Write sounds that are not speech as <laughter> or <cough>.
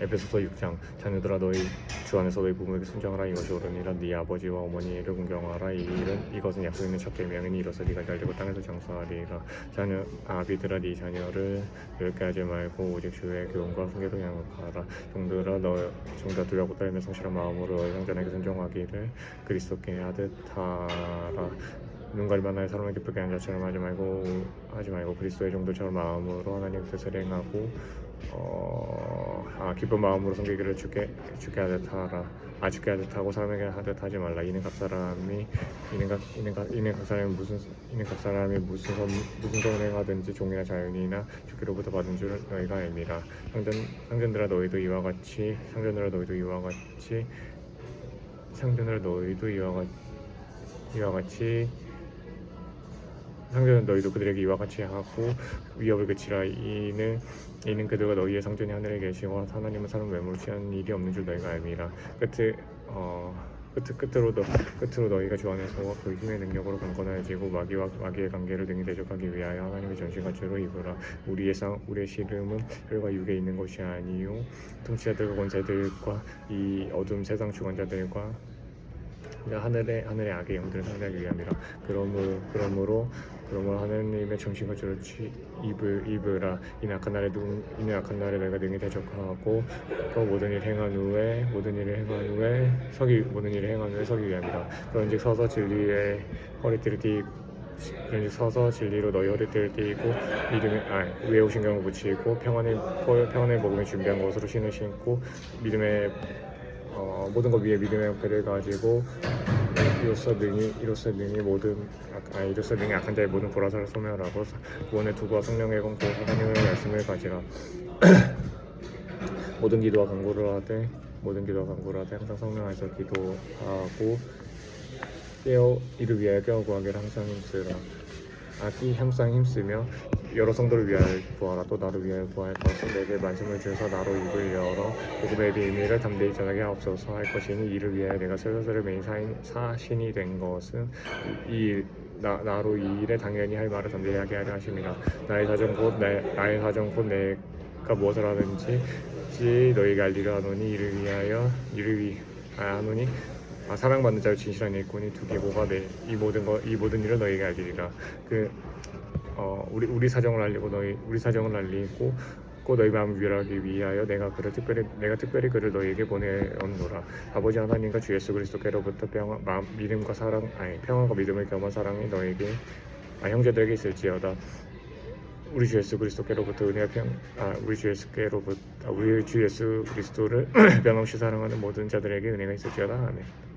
에베소서 6장 자녀들아 너희 주 안에서 너희 부모에게 순종하라. 이것이 옳으니라. 네 아버지와 어머니를 공경하라. 이 일은 이것은 약속 있는 첫 계명이니 이로써 네가 달리고 땅에서 장수하리라. 자녀 아비들아 네 자녀를 이렇게 하지 말고 오직 주의 교훈과 훈계로 양육하라. 종들아 너 종자 두려고 떨며 성실한 마음으로 너희 형제에게 순종하기를 그리스도께 하듯 하라. 눈 가리면 나의 사람을 기쁘게 하는 자처럼 하지 말고 하지 말고 그리스도의 종들처럼 마음으로 하나님 뜻을 행하고 어, 아, 기쁜 마음으로 섬기기를 주께 주께 하듯 하라. 아 주께 하듯 하고 사람에게 하듯 하지 말라. 이는 각 사람이 이는 각 이는 각 이는 각 사람이 무슨 이는 각 사람이 무슨 선 무슨 선을 행하든지 종이나 자연이나 주께로부터 받은 줄 너희가 알미라. 상전 상전들아 너희도 이와 같이 상전들아 너희도 이와 같이 상전들아 너희도 이와 같이 이와 같이 상전은 너희도 그들에게 이와 같이 하고 위협을 그치라. 이는 이는 그들과 너희의 상전이 하늘에 계시고 하나님은 사람 외모로 취하는 일이 없는 줄 너희가 알미라 끝을 어끝 끝으로 너 끝으로 너희가 주 안에서 그 힘의 능력으로 강건해지고 마귀와 마귀의 관계를 능히 대적하기 위하여 하나님의 전신과 주로 입으라. 우리의 상 우리의 씨름은 혈과 육에 있는 것이 아니요. 통치자들과 권세들과 이 어둠 세상 주관자들과 하늘의 하늘의 악의 영들을 상대하기 위함이라. 그러므로 그러므로 그러므로 하나님의 정신과 주를 취 입을 입으라. 이 악한 날에 누 이는 악한 날에 내가 능히 대적하고 또 모든 일 행한 후에 모든 일을 행한 후에 서기 모든 일을 행한 후에 서기 위함이라. 그런즉 서서 진리의 허리띠를 띠 그런즉 서서 진리로 너희 허리띠를 띠고 믿음의 아 위에 신경을 붙이고 평안의 평안의 복음을 준비한 것으로 신을 신고 믿음의 어, 모든 것 위에 믿음의 형태를 가지고 이로써 능히 이로써 능히 모든 아 이로써 능히 악한 자의 모든 보라사를 소멸하고 구원의 두구와 성령의 공고 하나님의 말씀을 가지라. <clears throat> 모든 기도와 간구를 하되 모든 기도와 간구를 하되 항상 성령 안에서 기도하고 깨어 이를 위하여 깨어 구하기를 항상 힘쓰라. 아기 항상 힘쓰며 여러 성도를 위하여 구하라. 또 나를 위하여 구할 것은 내게 말씀을 주셔서 나로 입을 열어 복음의 비밀을 담대히 전하게 하옵소서. 할 것이니 이를 위하여 내가 슬슬을 매인 사인, 사신이 된 것은 이 나, 나로 이 일에 당연히 할 말을 담대히 하게 하려 하심이라. 나의 사정 곧 내, 나의 사정 곧 내가 무엇을 하든지 지 너희가 알리려 하노니 이를 위하여 이를 위 아, 하노니 아, 사랑받는 자를 진실한 일꾼이 두 계보가 내 이 모든 거 이 모든 일을 너희에게 알리리라. 그 어, 우리 우리 사정을 알리고 너희 우리 사정을 알리고 고 너희 마음을 위로하기 위하여 내가 그를 특별히 내가 특별히 그를 너희에게 보내었노라. 아버지 하나님과 주 예수 그리스도께로부터 평화 마음 믿음과 사랑 아니 평화과 믿음을 겸한 사랑이 너에게 아, 형제들에게 있을지어다. 우리 주 예수 그리스도께로부터 은혜와 평, 아 우리 주 예수께로부터 아, 우리 주 예수 그리스도를 <clears throat> 변함없이 사랑하는 모든 자들에게 은혜가 있을지어다. 아멘.